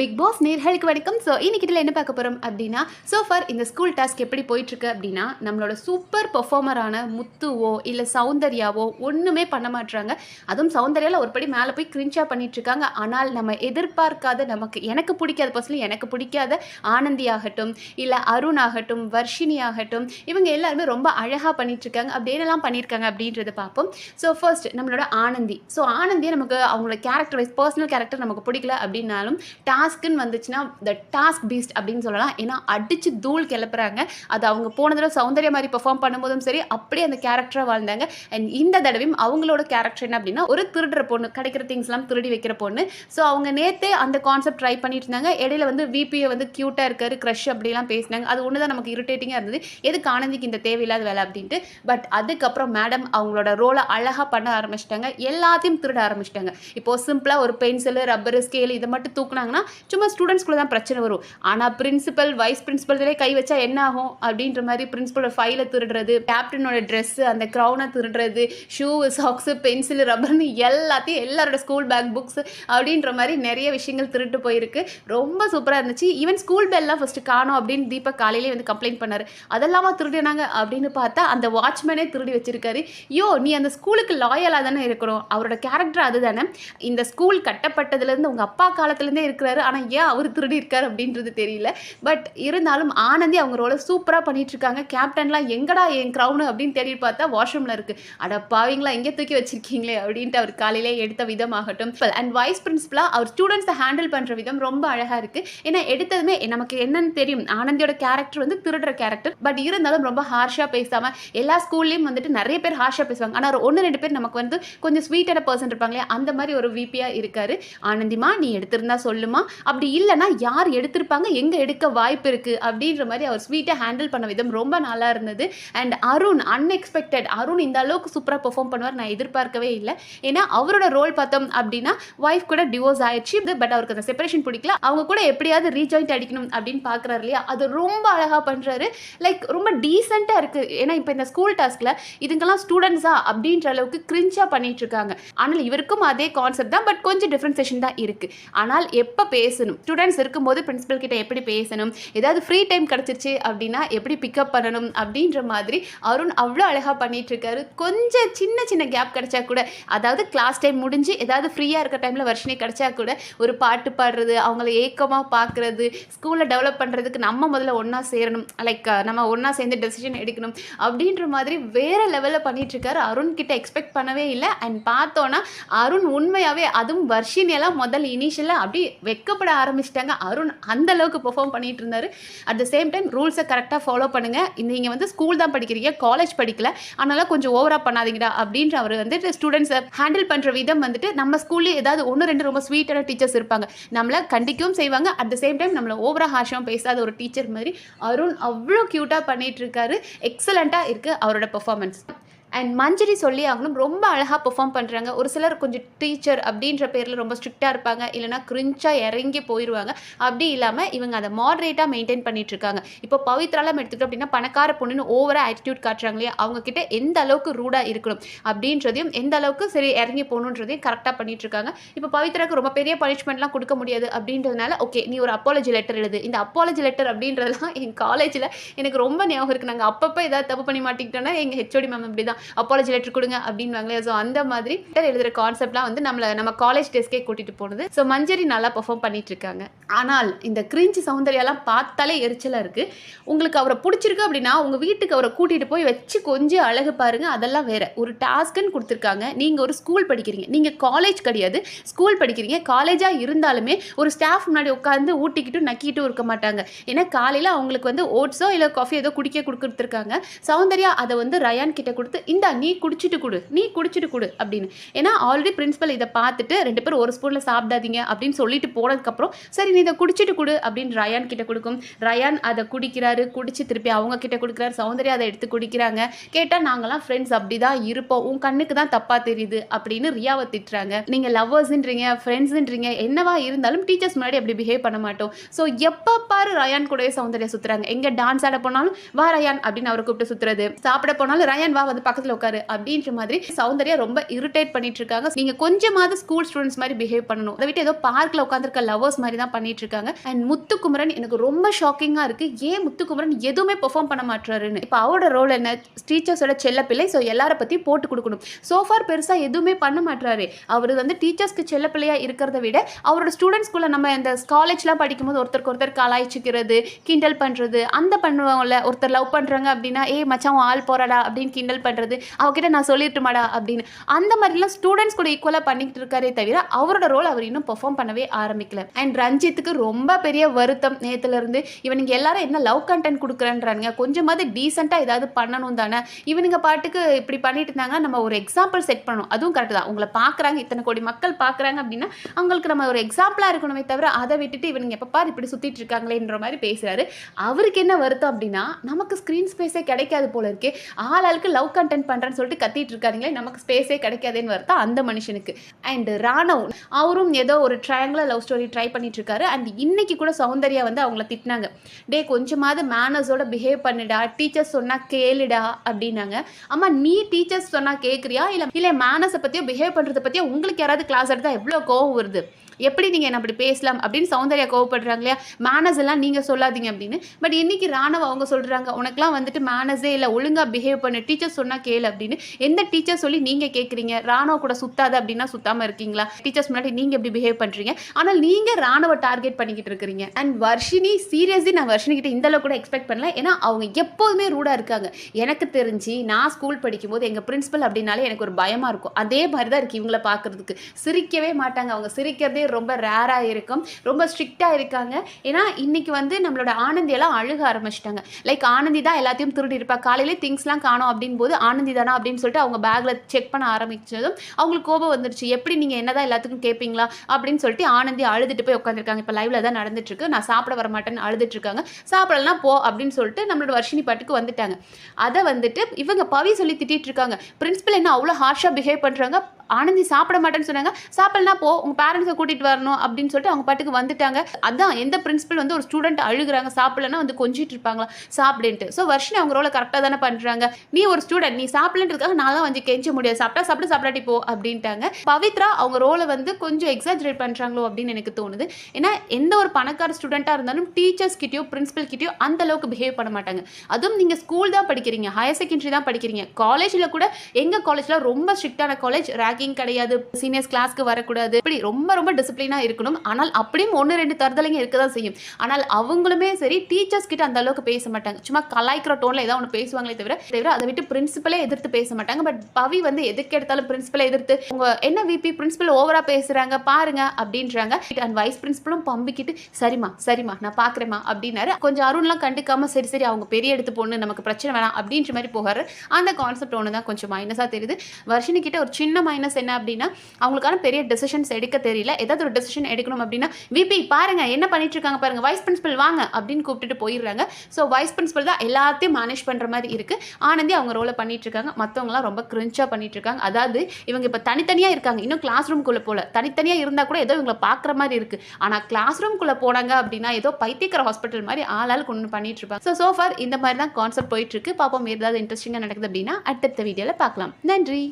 Big pass நேர்களுக்கு வணக்கம். So இன்னைக்கு இதில் என்ன பார்க்க போகிறோம் அப்படின்னா ஸோ ஃபார் இந்த ஸ்கூல் டாஸ்க் எப்படி போயிட்டுருக்கு அப்படின்னா நம்மளோட சூப்பர் பர்ஃபார்மரான முத்துவோ இல்லை சௌந்தர்யாவோ ஒன்றுமே பண்ண மாட்டுறாங்க அதுவும் சௌந்தர்யாவில் ஒருபடி மேலே போய் கிரிஞ்சாக பண்ணிட்டுருக்காங்க ஆனால் நம்ம எதிர்பார்க்காத நமக்கு எனக்கு பிடிக்காத பர்சனலி எனக்கு பிடிக்காத ஆனந்தி ஆகட்டும் இல்லை அருண் ஆகட்டும் வர்ஷினி ஆகட்டும் இவங்க எல்லாருமே ரொம்ப அழகாக பண்ணிகிட்ருக்காங்க இருக்காங்க. அப்படி என்னெல்லாம் பண்ணியிருக்காங்க அப்படின்றத பார்ப்போம். ஸோ ஃபர்ஸ்ட் நம்மளோட ஆனந்தி. ஸோ ஆனந்தியை நமக்கு அவங்களோட கேரக்டர் வைஸ் பர்சனல் கேரக்டர் நமக்கு பிடிக்கல அப்படின்னாலும் டாஸ்க்குன்னு வந்துச்சுன்னா த டாஸ்க் பீஸ்ட் அப்படின்னு சொல்லலாம். ஏன்னா அடித்து தூள் கிளப்புறாங்க. அது அவங்க போன தடவை சௌந்தர்யா மாதிரி பெர்ஃபார்ம் பண்ணும்போதும் சரி அப்படியே அந்த கேரக்டராக வாழ்ந்தாங்க. அண்ட் இந்த தடவையும் அவங்களோட கேரக்டர் என்ன அப்படின்னா ஒரு திருடுற பொண்ணு கிடைக்கிற திங்ஸ்லாம் திருடி வைக்கிற பொண்ணு. ஸோ அவங்க நேற்றே அந்த கான்செப்ட் ட்ரை பண்ணிட்டு இருந்தாங்க. இடையில வந்து விபியை வந்து க்யூட்டாக இருக்காரு க்ரஷ் அப்படிலாம் பேசினாங்க. அது ஒன்று தான் நமக்கு இரிட்டேட்டிங்காக இருந்தது. எதுக்கு ஆனந்திக்கு இந்த தேவையில்லாத வேலை அப்படின்ட்டு. பட் அதுக்கப்புறம் மேடம் அவங்களோட ரோலை அழகாக பண்ண ஆரம்பிச்சிட்டாங்க. எல்லாத்தையும் திருட ஆரம்பிச்சிட்டாங்க. இப்போ சிம்பிளாக ஒரு பென்சிலு ரப்பரு ஸ்கேல் இதை மட்டும் தூக்குனாங்கன்னா சும்மா ஸ்டூடெண்ட்ஸ்குள்ள தான் பிரச்சனை வரும். ஆனால் பிரின்சிபல் வைஸ் பிரின்சிபல்லே கை வச்சா என்ன ஆகும்? அப்படின்ற மாதிரி பிரின்சிபலோட ஃபைலை திருடுறது கேப்டனோட ட்ரெஸ்ஸு அந்த க்ரௌனை திருடுறது ஷூ சாக்ஸு பென்சில் ரப்பர்னு எல்லாத்தையும் எல்லாரோட ஸ்கூல் பேக் புக்ஸ் அப்படின்ற மாதிரி நிறைய விஷயங்கள் திருட்டு போயிருக்கு. ரொம்ப சூப்பராக இருந்துச்சு. ஈவன் ஸ்கூல் பெல்லாம் ஃபஸ்ட்டு காணும் அப்படின்னு தீபக் காலையிலே வந்து கம்ப்ளைண்ட் பண்ணார். அதெல்லாமா திருடினாங்க அப்படின்னு பார்த்தா அந்த வாட்ச்மேனே திருடி வச்சிருக்காரு. யோ நீ அந்த ஸ்கூலுக்கு லாயலாக தானே இருக்கணும்? அவரோட கேரக்டர் அதுதானே. இந்த ஸ்கூல் கட்டப்பட்டதுலேருந்து உங்கள் அப்பா காலத்துலேருந்தே இருக்கிறாரு. ஆனால் ஏன் அவர் திருடி இருக்கார் அப்படின்றது தெரியல. பட் இருந்தாலும் ஆனந்தி அவங்க ரோலை சூப்பராக பண்ணிகிட்ருக்காங்க கேப்டன்லாம் எங்கடா என் க்ரௌனு அப்படின்னு தேடி பார்த்தா வாஷ்ரூமில் இருக்குது அட பாவிங்களா எங்கே தூக்கி வச்சிருக்கீங்களே அப்படின்ட்டு அவர் காலையிலே எடுத்த விதமாகட்டும். அண்ட் வைஸ் பிரின்சிபலாக அவர் ஸ்டூடெண்ட்ஸை ஹேண்டில் பண்ணுற விதம் ரொம்ப அழகாக இருக்குது ஏன்னா எடுத்ததுமே நமக்கு என்னன்னு தெரியும். ஆனந்தியோட கேரக்டர் வந்து திருடுற கேரக்டர் பட் இருந்தாலும் ரொம்ப ஹார்ஷாக பேசாமல் எல்லா ஸ்கூல்லையும் வந்துட்டு நிறைய பேர் ஹார்ஷாக பேசுவாங்க. ஆனால் ஒன்று ரெண்டு பேர் நமக்கு வந்து கொஞ்சம் ஸ்வீட்டான பர்சன் இருப்பாங்களே அந்த மாதிரி ஒரு விபியாக இருக்காரு. ஆனந்திமா நீ எடுத்திருந்தா சொல்லுமா? அப்படி இல்லைன்னா யார் எடுத்திருப்பாங்க? எங்கே எடுக்க வாய்ப்பு இருக்குது அப்படின்ற மாதிரி அவர் ஸ்வீட்டை ஹேண்டில் பண்ண விதம் ரொம்ப நல்லா இருந்தது. அண்ட் அருண் அன்எக்ஸ்பெக்டட் அருண் இந்த அளவுக்கு சூப்பராக பெர்ஃபார்ம் பண்ணுவார் நான் எதிர்பார்க்கவே இல்லை. ஏன்னா அவரோட ரோல் பார்த்தோம் அப்படின்னா ஒய்ஃப் கூட டிவோர்ஸ் ஆயிடுச்சு. பட் அவருக்கு அந்த செப்பரேஷன் பிடிக்கல. அவங்க கூட எப்படியாவது ரீஜாயிண்ட் அடிக்கணும் அப்படின்னு பார்க்குறாரு இல்லையா? அது ரொம்ப அழகாக பண்ணுறாரு லைக் ரொம்ப டீசெண்டாக இருக்குது ஏன்னா இப்போ இந்த ஸ்கூல் டாஸ்கில் இதுங்கெல்லாம் ஸ்டூடெண்ட்ஸா அப்படின்ற அளவுக்கு கிரிஞ்சாக பண்ணிட்டு இருக்காங்க. ஆனால் இவருக்கும் அதே கான்செப்ட் தான். பட் கொஞ்சம் டிஃப்ரென்சேஷன் தான் இருக்குது ஆனால் எப்போ பேசணும். ஸ்டூடெண்ட்ஸ் இருக்கும்போது பிரின்ஸிபல் கிட்ட எப்படி பேசணும்? ஏதாவது ஃப்ரீ டைம் கிடச்சிருச்சு அப்படின்னா எப்படி பிக்கப் பண்ணணும்? அப்படின்ற மாதிரி அருண் அவ்வளோ அழகாக பண்ணிட்டு இருக்காரு கொஞ்சம் சின்ன சின்ன கேப் கிடைச்சா கூட அதாவது கிளாஸ் டைம் முடிஞ்சு ஏதாவது ஃப்ரீயாக இருக்க டைமில் வருஷனே கிடைச்சா கூட ஒரு பாட்டு பாடுறது அவங்கள ஏக்கமாக பார்க்குறது ஸ்கூலில் டெவலப் பண்ணுறதுக்கு நம்ம முதல்ல ஒன்றா சேரணும். லைக் நம்ம ஒன்றா சேர்ந்து டெசிஷன் எடுக்கணும். அப்படின்ற மாதிரி வேறு லெவலில் பண்ணிட்டு அருண் கிட்ட எக்ஸ்பெக்ட் பண்ணவே இல்லை. அண்ட் பார்த்தோன்னா அருண் உண்மையாகவே அதுவும் வர்ஷினியெல்லாம் முதல் இனிஷியலாக அப்படி வெக்கப்பட ஆரம்பிச்சிட்டாங்க. அருண் அந்த அளவுக்கு பெர்ஃபார்ம் பண்ணிட்டு இருந்தாரு. அட் த சேம் டைம் ரூல்ஸை கரெக்டாக ஃபாலோ பண்ணுங்க. நீங்கள் வந்து ஸ்கூல் தான் படிக்கிறீங்க காலேஜ் படிக்கல. அதனால கொஞ்சம் ஓவராக பண்ணாதீங்கடா அப்படின்ற அவர் வந்துட்டு ஸ்டூடெண்ட்ஸை ஹேண்டில் பண்ணுற விதம் வந்துட்டு நம்ம ஸ்கூல்லேயே ஏதாவது ஒன்று ரெண்டு ரொம்ப ஸ்வீட்டான டீச்சர்ஸ் இருப்பாங்க. நம்மளை கண்டிக்கவும் செய்வாங்க. அட் த சேம் டைம் நம்மளை ஓவராக ஹாஷம் பேசாத ஒரு டீச்சர் மாதிரி அருண் அவ்வளோ க்யூட்டாக பண்ணிட்டு இருக்காரு. எக்ஸலண்ட்டாக இருக்குது அவரோட பெர்ஃபார்மன்ஸ் அண்ட் மஞ்சரி சொல்லி ஆகணும் ரொம்ப அழகாக பெர்ஃபார்ம் பண்ணுறாங்க ஒரு சிலர் கொஞ்சம் டீச்சர் அப்படின்ற பேரில் ரொம்ப ஸ்ட்ரிக்டாக இருப்பாங்க. இல்லைனா கிரிஞ்சாக இறங்கி போயிடுவாங்க அப்படி இல்லாமல் இவங்க அதை மாடரேட்டாக மெயின்டைன் பண்ணிட்டு இருக்காங்க. இப்போ பவித்ராலாம் எடுத்துக்கிட்டோம் அப்படின்னா பணக்கார பொண்ணுன்னு ஓவராக ஆட்டிடியூட் காட்டுறாங்க இல்லையா அவங்கக்கிட்ட எந்த அளவுக்கு ரூடாக இருக்கணும் அப்படின்றதையும் எந்த அளவுக்கு சரி இறங்கி போகணுன்றதையும் கரெக்டாக பண்ணிட்டு இருக்காங்க. இப்போ பவித்ராவுக்கு ரொம்ப பெரிய பனிஷ்மெண்ட்லாம் கொடுக்க முடியாது அப்படின்றதுனால ஓகே நீ ஒரு அப்பாலஜி லெட்டர் எழுது. இந்த அப்பாலஜி லெட்டர் அப்படின்றதெல்லாம் என் காலேஜில் எனக்கு ரொம்ப ஞாபகம் இருக்குது நாங்கள் அப்பப்போ ஏதாவது தப்பு பண்ணி மாட்டிக்கிட்டோன்னா எங்கள் ஹெச்ஓடி மேம் அப்படி தான் அப்பாலஜி லெட்டர் கொடுங்க அப்படின்வாங்களே ஸோ அந்த மாதிரி லெட்டர் எழுதுகிற கான்செப்ட்லாம் வந்து நம்மளை நம்ம காலேஜ் டெஸ்க்கே கூட்டிகிட்டு போனது. ஸோ மஞ்சரி நல்லா பெர்ஃபார்ம் பண்ணிட்டு இருக்காங்க ஆனால் இந்த கிரிஞ்சி சௌந்தர்யாலாம் பார்த்தாலே எரிச்சலாக இருக்குது உங்களுக்கு அவரை பிடிச்சிருக்கு அப்படின்னா உங்கள் வீட்டுக்கு அவரை கூட்டிகிட்டு போய் வச்சு கொஞ்சம் அழகு பாருங்கள் அதெல்லாம் வேற. ஒரு டாஸ்க்குன்னு கொடுத்துருக்காங்க. நீங்கள் ஒரு ஸ்கூல் படிக்கிறீங்க. நீங்கள் காலேஜ் கிடையாது. ஸ்கூல் படிக்கிறீங்க. காலேஜாக இருந்தாலுமே ஒரு ஸ்டாஃப் முன்னாடி உட்காந்து ஊட்டிக்கிட்டும் நக்கிட்டும் இருக்க மாட்டாங்க. ஏன்னா காலையில் அவங்களுக்கு வந்து ஓட்ஸோ இல்லை காஃபி ஏதோ குடிக்க கொடுத்துருக்காங்க. சௌந்தர்யா அதை வந்து ரயான் கிட்ட கொடுத்து இந்தா நீ குடிச்சிட்டு கொடு நீ குடிச்சிட்டு கொடு அப்படின்னு. ஏன்னா ஆல்ரெடி பிரின்ஸிபல் இதை பார்த்துட்டு ரெண்டு பேரும் ஒரு ஸ்பூனில் சாப்பிடாதீங்க அப்படின்னு சொல்லிட்டு போனதுக்கப்புறம் சரி நீ இதை குடிச்சிட்டு கொடு அப்படின்னு ரயான் கிட்ட கொடுக்கும். ரயான் அதை குடிக்கிறாரு குடிச்சு திருப்பி அவங்க கிட்ட கொடுக்குறாரு சௌந்தர்யா அதை எடுத்து குடிக்கிறாங்க. கேட்டால் நாங்களாம் ஃப்ரெண்ட்ஸ் அப்படி தான் இருப்போம். உன் கண்ணுக்கு தான் தப்பாக தெரியுது அப்படின்னு ரியாவை திட்டுறாங்க. நீங்கள் லவ்வர்ஸ்ன்றீங்க ஃப்ரெண்ட்ஸ்ன்றீங்க என்னவா இருந்தாலும் டீச்சர்ஸ் முன்னாடி அப்படி பிஹேவ் பண்ண மாட்டோம். ஸோ எப்போ பாரு ரயான் கூடவே சௌந்தர்யா சுற்றுறாங்க எங்கே டான்ஸ் ஆட போனாலும் வா ரயான் அப்படின்னு அவரை கூப்பிட்டு சுற்றுறது சாப்பிட போனாலும் ரயான் வா வந்து பக்கத்து பக்கத்தில் உட்காரு அப்படின்ற மாதிரி சௌந்தர்யா ரொம்ப இரிட்டேட் பண்ணிட்டு இருக்காங்க நீங்க கொஞ்சமாவது ஸ்கூல் ஸ்டூடெண்ட்ஸ் மாதிரி பிஹேவ் பண்ணணும். அதை விட்டு ஏதோ பார்க்ல உட்காந்துருக்க லவர்ஸ் மாதிரி தான் பண்ணிட்டு இருக்காங்க அண்ட் முத்துக்குமரன் எனக்கு ரொம்ப ஷாக்கிங்கா இருக்கு. ஏன் முத்துக்குமரன் எதுவுமே பெர்ஃபார்ம் பண்ண மாட்டாருன்னு இப்போ அவரோட ரோல் என்ன? டீச்சர்ஸோட செல்ல பிள்ளை ஸோ எல்லார பத்தி போட்டு கொடுக்கணும். சோஃபார் பெருசா எதுவுமே பண்ண மாட்டாரு அவர் வந்து டீச்சர்ஸ்க்கு செல்ல பிள்ளையா இருக்கிறத விட அவரோட ஸ்டூடெண்ட்ஸ்குள்ள நம்ம இந்த காலேஜ்லாம் படிக்கும்போது ஒருத்தருக்கு ஒருத்தர் கலாய்ச்சிக்கிறது கிண்டல் பண்றது அந்த பண்ணுவாங்கல்ல ஒருத்தர் லவ் பண்றாங்க அப்படின்னா ஏ மச்சான் ஆள் போறாடா அப்படின்னு கிண்டல் பண்றது அவகிட்ட நான் சொல்லிட்டுமாடா அப்படின்னு. அந்த மாதிரிலாம் ஸ்டூடெண்ட்ஸ் கூட ஈக்குவலாக பண்ணிக்கிட்டு இருக்காரே தவிர அவரோட ரோல் அவர் இன்னும் பெர்ஃபார்ம் பண்ணவே ஆரம்பிக்கல. அண்ட் ரஞ்சித்துக்கு ரொம்ப பெரிய வருத்தம் நேற்றுலேருந்து இவனுங்க எல்லாரும் என்ன லவ் கண்டென்ட் கொடுக்குறேன்றானுங்க. கொஞ்சமாவது டீசெண்டாக ஏதாவது பண்ணணும் தானே. இவனுங்க பாட்டுக்கு இப்படி பண்ணிட்டு இருந்தாங்க. நம்ம ஒரு எக்ஸாம்பிள் செட் பண்ணணும். அதுவும் கரெக்ட் தான். உங்களை பார்க்குறாங்க இத்தனை கோடி மக்கள் பார்க்குறாங்க அப்படின்னா அவங்களுக்கு நம்ம ஒரு எக்ஸாம்பிளாக இருக்கணுமே தவிர அதை விட்டுட்டு இவனுங்க எப்போ பாரு இப்படி சுற்றிட்டு இருக்காங்களேன்ற மாதிரி பேசுகிறாரு அவருக்கு என்ன வருத்தம் அப்படின்னா நமக்கு ஸ்க்ரீன் ஸ்பேஸே கிடைக்காது போல இருக்கே. ஆள் ஆளுக்கு லவ் கண்டென்ட் பண்ணுறேன்னு சொல்லிட்டு கத்திட்டு இருக்காருங்களே நமக்கு ஸ்பேஸே கிடைக்காதேன்னு வருத்தம் அந்த மனுஷனுக்கு. அண்ட் ராணவ் அவரும் ஏதோ ஒரு ட்ரையாங்குலர் லவ் ஸ்டோரி ட்ரை பண்ணிட்டு இருக்காரு. அண்ட் இன்னைக்கு கூட சௌந்தர்யா வந்து அவங்கள திட்டினாங்க. டே கொஞ்சமாவது மேனர்ஸோட பிஹேவ் பண்ணுடா. டீச்சர்ஸ் சொன்னால் கேளுடா அப்படின்னாங்க. அம்மா நீ டீச்சர்ஸ் சொன்னால் கேட்குறியா இல்லை இல்லை மேனர்ஸை பற்றியோ பிஹேவ் பண்ணுறதை பற்றியோ உங்களுக்கு யாராவது கிளாஸ் எடுத்தால் எவ்வளோ கோவம் வருது? எப்படி நீங்கள் என்ன அப்படி பேசலாம்? அப்படின்னு சௌந்தர்யா கோவப்படுறாங்க இல்லையா? மேனர்ஸ் எல்லாம் நீங்கள் சொல்லாதீங்க அப்படின்னு. பட் இன்னைக்கு ராணவ் அவங்க சொல்கிறாங்க உனக்குலாம் வந்துட்டு மேனர்ஸே இல்லை. ஒழுங்காக பிஹேவ் பண்ணு. டீச்சர் சொன்னால் கேளு அப்படின்னு. எந்த டீச்சர் சொல்லி நீங்கள் கேட்குறீங்க ராணுவ கூட சுத்தாது அப்படின்னா சுத்தாமல் இருக்கீங்களா? டீச்சர்ஸ் முன்னாடி நீங்கள் எப்படி பிஹேவ் பண்ணுறீங்க ஆனால் நீங்கள் ராணுவ டார்கெட் பண்ணிக்கிட்டு இருக்கிறீங்க. அண்ட் வர்ஷினி சீரியஸ்லி நான் வர்ஷினி கிட்ட இந்த அளவுக்கு கூட எக்ஸ்பெக்ட் பண்ணல. ஏன்னா அவங்க எப்போதுமே ரூடாக இருக்காங்க. எனக்கு தெரிஞ்சு நான் ஸ்கூல் படிக்கும்போது எங்கள் பிரின்ஸிபல் அப்படின்னாலே எனக்கு ஒரு பயமாக இருக்கும். அதே மாதிரி தான் இருக்குது இவங்கள பார்க்குறதுக்கு. சிரிக்கவே மாட்டாங்க. அவங்க சிரிக்கிறதே ரொம்ப ரேராக இருக்கும். ரொம்ப ஸ்ட்ரிக்டாக இருக்காங்க. ஏன்னா இன்னைக்கு வந்து நம்மளோட ஆனந்தியெல்லாம் அழுக ஆரம்பிச்சிட்டாங்க. லைக் ஆனந்தி தான் எல்லாத்தையும் திருடி இருப்பா காலையிலே திங்ஸ்லாம் காணும் அப்படின் போது ஆனந்தி தானா அப்படின்னு சொல்லிட்டு அவங்க பேக்கில் செக் பண்ண ஆரம்பித்ததும் அவங்களுக்கு கோபம் வந்துருச்சு. எப்படி நீங்கள் என்னதான் எல்லாத்துக்கும் கேட்பீங்களா அப்படின்னு சொல்லிட்டு ஆனந்தி அழுதுட்டு போய் உட்காந்துருக்காங்க இப்போ லைவில் தான் நடந்துட்டுருக்கு. நான் சாப்பிட வர மாட்டேன்னு அழுதுட்டுருக்காங்க. சாப்பிடலாம் போ அப்படின்னு சொல்லிட்டு நம்மளோட வர்ஷினி பாட்டுக்கு வந்துட்டாங்க. அதை வந்துட்டு இவங்க பவி சொல்லி திட்டிட்டு இருக்காங்க. பிரின்சிபல் என்ன அவ்வளோ ஹார்ஷாக பிஹேவ் பண்ணுறாங்க ஆனந்தி சாப்பிட மாட்டேன்னு சொன்னாங்க. சாப்பிடலாம் போ உங்கள் பேரண்ட்ஸை கூட்டிகிட்டு வரணும் அப்படின்னு சொல்லிட்டு அவங்க பாட்டுக்கு வந்துட்டாங்க. அதான் எந்த பிரின்சிபல் வந்து ஒரு ஸ்டூடெண்ட் அழுகுறாங்க. சாப்பிடலன்னா வந்து கொஞ்சிட்டு இருப்பாங்களா? சாப்பிடுன்ட்டு. ஸோ வருஷம் அவங்க ரோலை கரெக்டாக தானே பண்ணுறாங்க நீ ஒரு ஸ்டூடெண்ட் நீ சாப்பிடலன்றதுக்காக நான் தான் வந்து கெஞ்ச முடியாது. சாப்பிட்டா சாப்பிட்டு சாப்பிடாட்டி போ அப்படின்ட்டாங்க. பவித்ரா அவங்க ரோலை வந்து கொஞ்சம் எக்ஸாஜரேட் பண்ணுறாங்களோ அப்படின்னு எனக்கு தோணுது. ஏன்னா எந்த ஒரு பணக்கார ஸ்டூடெண்ட்டாக இருந்தாலும் டீச்சர்ஸ் கிட்டயோ பிரின்சிபல் கிட்டயோ அந்த அளவுக்கு பிஹேவ் பண்ண மாட்டாங்க. அதுவும் நீங்கள் ஸ்கூல் தான் படிக்கிறீங்க. ஹையர் செகண்டரி தான் படிக்கிறீங்க. காலேஜில் கூட எங்கள் காலேஜில் ரொம்ப ஸ்ட்ரிக்டான காலேஜ் ரேக்கிங் கிடையாது சீனியர்ஸ் கிளாஸ்க்கு வரக்கூடாது. இப்படி ரொம்ப ரொம்ப டிசிப்ளினாக இருக்கணும். ஆனால் அப்படியும் ஒன்று ரெண்டு தருதலைங்க இருக்க தான் செய்யும். ஆனால் அவங்களுமே சரி டீச்சர்ஸ் கிட்ட அந்த அளவுக்கு பேச மாட்டாங்க. சும்மா கலாய்க்கிற டோனில் ஏதாவது ஒன்று பேசுவாங்களே தவிர தவிர அதை விட்டு பிரின்சிபலே எதிர்த்து பேச மாட்டாங்க. பட் பவி வந்து எதுக்கு எடுத்தாலும் பிரின்சிபலை எதிர்த்து உங்க என்ன விபி பிரின்சிபல் ஓவரா பேசுறாங்க பாருங்க அப்படின்றாங்க. அண்ட் வைஸ் பிரின்சிபலும் பம்பிக்கிட்டு சரிம்மா சரிம்மா நான் பார்க்குறேம்மா அப்படின்னாரு. கொஞ்சம் அருண்லாம் கண்டுக்காம சரி சரி அவங்க பெரிய எடுத்து பொண்ணு நமக்கு பிரச்சனை வேணாம் அப்படின்ற மாதிரி போகாரு. அந்த கான்செப்ட் ஒன்று தான் கொஞ்சம் மைனஸாக தெரியுது. வர்ஷினி கிட்ட ஒரு சின்ன மைனஸ் என்ன அப்படின்னா அவங்களுக்கான பெரிய டெசிஷன்ஸ் எடுக்க தெரியல. ஏதாவது ஒரு டெசிஷன் எடுக்கணும் அப்படின்னா விபி பாருங்க என்ன பண்ணிட்டு இருக்காங்க பாருங்க வைஸ் பிரின்சிபல் வாங்க அப்படின்னு கூப்பிட்டுட்டு போயிடுறாங்க. ஸோ வைஸ் பிரின்சிபல் தான் எல்லாத்தையும் மேனேஜ் பண்ற மாதிரி இருக்கு. ஆனந்தி அவங்க ரோலை பண்ணிட்டு இருக்காங்க. மற்றவங்களாம் ரொம்ப கிரிஞ்சா பண்ணிட்டு இருக்காங்க. அதாவது இவங்க இப்போ தனித்தனியாக இருக்காங்க. இன்னும் கிளாஸ் ரூம்குள்ளே போல. தனித்தனியாக இருந்தால் கூட ஏதோ இவங்களை பார்க்குற மாதிரி இருக்கு. ஆனால் கிளாஸ் ரூம்குள்ளே போனாங்க அப்படின்னா ஏதோ பைத்தியக்கிற ஹாஸ்பிட்டல் மாதிரி ஆளால் கொண்டு பண்ணிட்டு இருப்பாங்க. ஸோ சோஃபார் இந்த மாதிரி தான் கான்செப்ட் போயிட்டு இருக்கு. பாப்போம் ஏதாவது இன்ட்ரெஸ்டிங்காக நடக்குது அப்படின்னா அடுத்தடுத்த வீடியோவில் பார்க்கலாம். நன்றி.